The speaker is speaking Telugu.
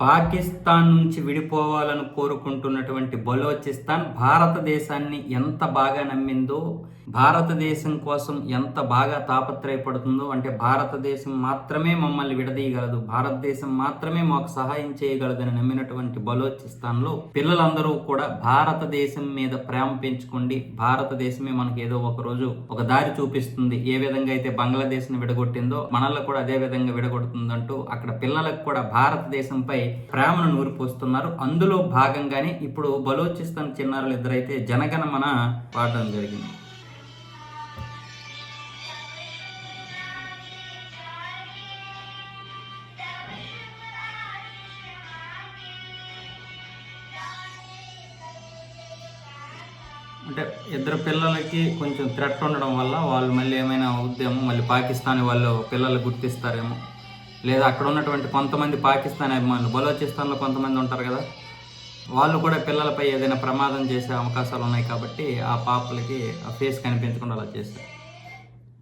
పాకిస్తాన్ నుంచి విడిపోవాలని కోరుకుంటున్నటువంటి బలోచిస్తాన్ భారతదేశాన్ని ఎంత బాగా నమ్మిందో భారతదేశం కోసం ఎంత బాగా తాపత్రయపడుతుందో అంటే భారతదేశం మాత్రమే మమ్మల్ని విడదీయగలదు భారతదేశం మాత్రమే మాకు సహాయం చేయగలదని నమ్మినటువంటి బలోచిస్తాన్లో పిల్లలందరూ కూడా భారతదేశం మీద ప్రేమ పెంచుకోండి. భారతదేశమే మనకి ఏదో ఒక రోజు ఒక దారి చూపిస్తుంది. ఏ విధంగా అయితే బంగ్లాదేశ్ని విడగొట్టిందో మనల్ని కూడా అదే విధంగా విడగొడుతుందంటూ అక్కడ పిల్లలకు కూడా భారతదేశంపై ప్రేమను నూరిపోస్తున్నారు అందులో భాగంగానే ఇప్పుడు బలోచిస్తాన్ చిన్నారులు ఇద్దరైతే జనగణమన పాడడం జరిగింది. అంటే ఇద్దరు పిల్లలకి కొంచెం థ్రెట్ ఉండడం వల్ల వాళ్ళు మళ్ళీ ఏమైనా ఉద్యమం మళ్ళీ పాకిస్తాన్ వాళ్ళు పిల్లలు గుర్తిస్తారేమో. లేదా అక్కడ ఉన్నటువంటి కొంతమంది పాకిస్తాన్ అభిమానులు బలోచిస్తాన్లో కొంతమంది ఉంటారు కదా వాళ్ళు కూడా పిల్లలపై ఏదైనా ప్రమాదం చేసే అవకాశాలు ఉన్నాయి కాబట్టి ఆ పాపలకి ఆ ఫేస్ కనిపించకుండా అలా చేశారు.